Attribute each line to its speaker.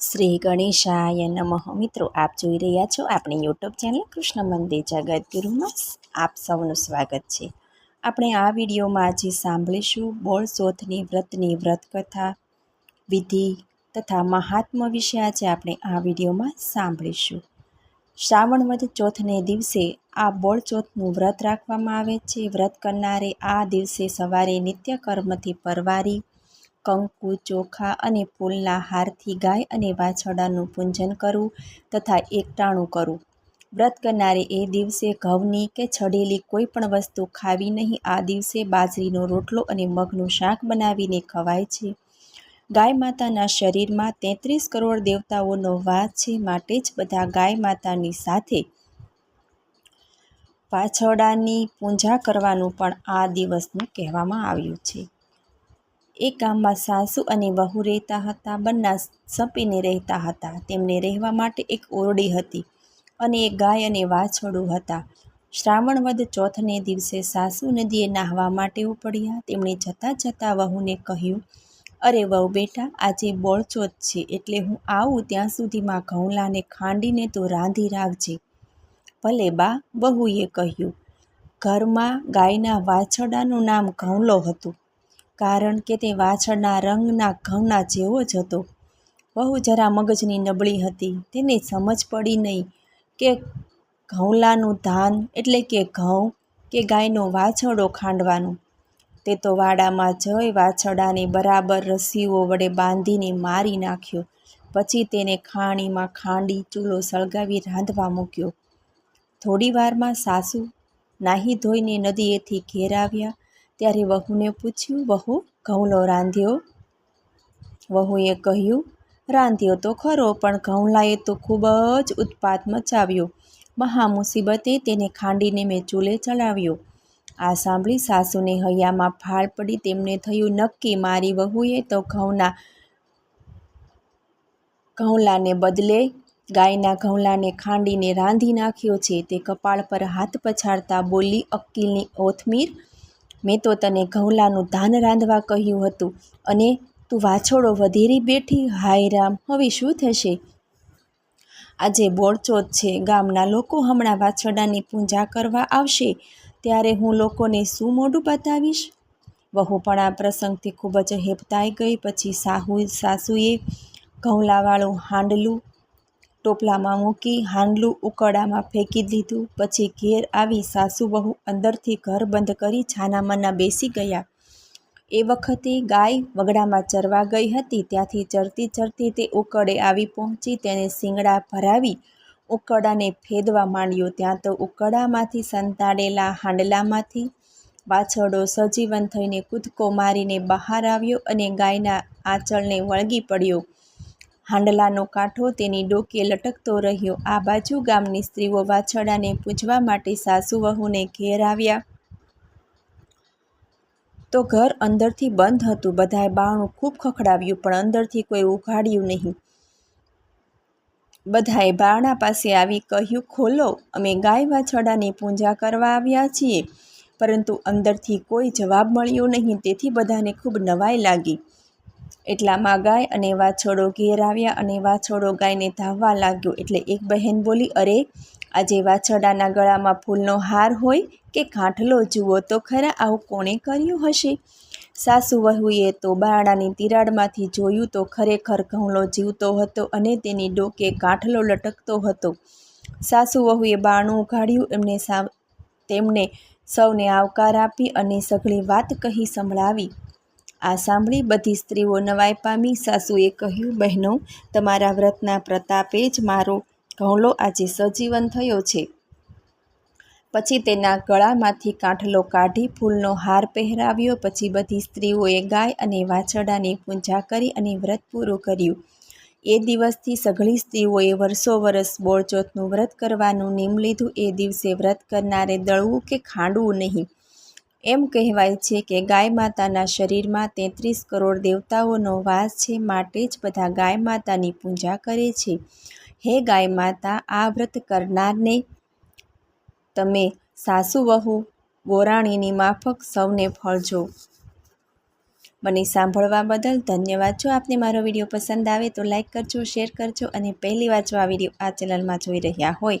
Speaker 1: શ્રી ગણેશાય નમઃ. મિત્રો, આપ જોઈ રહ્યા છો આપણી યુટ્યુબ ચેનલ કૃષ્ણ મંદિર જગતગુરુમાં આપ સૌનું સ્વાગત છે. આપણે આ વિડીયોમાં આજે સાંભળીશું બોળ ચોથની વ્રતની વ્રતકથા, વિધિ તથા મહાત્મ્ય વિશે આજે આપણે આ વિડીયોમાં સાંભળીશું. શ્રાવણ વધ ચોથને દિવસે આ બોળચોથનું વ્રત રાખવામાં આવે છે. વ્રત કરનારે આ દિવસે સવારે નિત્ય કર્મથી પરવારી કંકુ, ચોખા અને ફૂલના હારથી ગાય અને વાછરડાનું પૂજન કરવું તથા એકટાણું કરવું. વ્રત કરનારે એ દિવસે ઘઉંની કે છડેલી કોઈ પણ વસ્તુ ખાવી નહીં, આ દિવસે બાજરીનો રોટલો અને મગનું શાક બનાવીને ખવાય છે. ગાય માતાના શરીરમાં તેત્રીસ કરોડ દેવતાઓનો વાસ છે, માટે જ બધા ગાય માતાની સાથે વાછરડાની પૂજા કરવાનું પણ આ દિવસનું કહેવામાં આવ્યું છે. એક ગામમાં સાસુ અને વહુ રહેતા હતા, બંને સપીને રહેતા હતા. તેમને રહેવા માટે એક ઓરડી હતી અને એક ગાય અને વાછડું હતા. શ્રાવણ વદ ચોથને દિવસે સાસુ નદીએ નાહવા માટે ઉપડ્યા. તેમણે જતાં જતાં વહુને કહ્યું, અરે વહુ બેટા, આજે બોળચોથ છે, એટલે હું આવું ત્યાં સુધીમાં ઘઉંલાને ખાંડીને તો રાંધી રાખજે. ભલે બા, વહુએ કહ્યું. ઘરમાં ગાયના વાછડાનું નામ ઘઉંલો હતું. કારણ કે તે વાછળના રંગના ઘઉંના જેવો જ હતો. વહુ જરા મગજની નબળી હતી. તેને સમજ પડી નહીં કે ઘઉંલાનું ધાન એટલે કે ઘઉં કે ગાયનો વાછરડો ખાંડવાનું. તે તો વાડામાં જઈ વાછરડાને બરાબર રસીઓ વડે બાંધીને મારી નાખ્યો. પછી તેને ખાણીમાં ખાંડી ચૂલો સળગાવી રાંધવા મૂક્યો. થોડી વારમાં સાસુ નાહી ધોઈને નદીએથી ઘેર આવ્યા. ત્યારે વહુને પૂછ્યું, વહુ ઘઉંલો રાંધ્યો? વહુએ કહ્યું, રાંધ્યો તો ખરો, પણ ઘઉંલાએ તો ખૂબ જ ઉત્પાત મચાવ્યો. મહા મુસીબતે તેને ખાંડીને મેં ચૂલે ચડાવ્યો. આ સાંભળી સાસુને હૈયામાં ફાળ પડી તેમને થયું, નક્કી મારી વહુએ તો ઘઉંના, ઘઉંલાને બદલે ગાયના ઘઉંલાને ખાંડીને રાંધી નાખ્યો છે. તે કપાળ પર હાથ પછાડતા બોલી, અક્કીલની ઓથમીર મેં તો તને ઘઉલાનું ધાન રાંધવા કહ્યું હતું અને તું વાછોડો વધેરી બેઠી. હાય રામ, હવે શું થશે? આજે બોળચોથ છે, ગામના લોકો હમણાં વાછરડાની પૂજા કરવા આવશે. ત્યારે હું લોકોને શું મોઢું બતાવીશ? વહુ પણ આ પ્રસંગથી ખૂબ જ હેપતાઈ ગઈ. પછી સાહુ, સાસુએ ઘઉલાવાળું હાંડલું ટોપલામાં મૂકી હાંડલું ઉકળામાં ફેંકી દીધું. પછી ઘેર આવી સાસુ વહુ અંદરથી ઘર બંધ કરી છાનામાના બેસી ગયા. એ વખતે ગાય વગડામાં ચરવા ગઈ હતી. ત્યાંથી ચરતી ચરતી તે ઉકળે આવી પહોંચી. તેને શિંગડા ભરાવી ઉકળાને ફેદવા માંડ્યો. ત્યાં તો ઉકળામાંથી સંતાડેલા હાંડલામાંથી વાછરડો સજીવન થઈને કૂદકો મારીને બહાર આવ્યો અને ગાયના આંચળને વળગી પડ્યો. હાંડલાનો કાંઠો તેની ડોકે લટકતો રહ્યો. આ બાજુ ગામની સ્ત્રીઓ વાછડાને પૂજવા માટે સાસુ વહુને ઘેર આવ્યા. તો ઘર અંદરથી બંધ હતું. બધાએ બાણું ખૂબ ખખડાવ્યું, પણ અંદરથી કોઈ ઉઘાડ્યું નહીં. બધાએ બારણા પાસે આવી કહ્યું, ખોલો, અમે ગાય વાછડાની પૂજા કરવા આવ્યા છીએ. પરંતુ અંદરથી કોઈ જવાબ મળ્યો નહીં. તેથી બધાને ખૂબ નવાઈ લાગી. એટલામાં ગાય અને વાછરડો ઘેર આવ્યા અને વાછરડો ગાયને ધાવવા લાગ્યો. એટલે એક બહેન બોલી, અરે, આજે વાછરડાના ગળામાં ફૂલનો હાર હોય કે કાંઠલો જુઓ તો ખરા આવું કોણે કર્યું હશે? સાસુ વહુએ તો બારણાની તિરાડમાંથી જોયું તો ખરેખર ઘઉંલો જીવતો હતો અને તેની ડોકે કાંઠલો લટકતો હતો. સાસુ વહુએ બારણું ઉઘાડ્યું, એમને સા, તેમને સૌને આવકાર આપી અને સઘળી વાત કહી સંભળાવી. આ સાંભળી બધી સ્ત્રીઓ નવાઈ પામી. સાસુએ કહ્યું, બહેનો, તમારા વ્રતના પ્રતાપે જ મારો ઘઉંલો આજે સજીવન થયો છે. પછી તેના ગળામાંથી કાંઠલો કાઢી ફૂલનો હાર પહેરાવ્યો. પછી બધી સ્ત્રીઓએ ગાય અને વાછરડાની પૂજા કરી અને વ્રત પૂરું કર્યું. એ દિવસથી સઘળી સ્ત્રીઓએ વર્ષો વર્ષ બોળચોથનું વ્રત કરવાનું નિયમ લીધું. એ દિવસે વ્રત કરનારે દળવું કે ખાંડવું નહીં. એમ કહેવાય છે કે ગાય માતાના શરીરમાં તેત્રીસ કરોડ દેવતાઓનો વાસ છે, માટે જ બધા ગાય માતાની પૂજા કરે છે. હે ગાય માતા, આ વ્રત કરનારને તમે સાસુ, વહુ, ગોરાણીની માફક સૌને ફળજો મને સાંભળવા બદલ ધન્યવાદ. જો આપને મારો વીડિયો પસંદ આવે તો લાઇક કરજો, શેર કરજો અને પહેલી વાર જો આ વીડિયો આ ચેનલમાં જોઈ રહ્યા હોય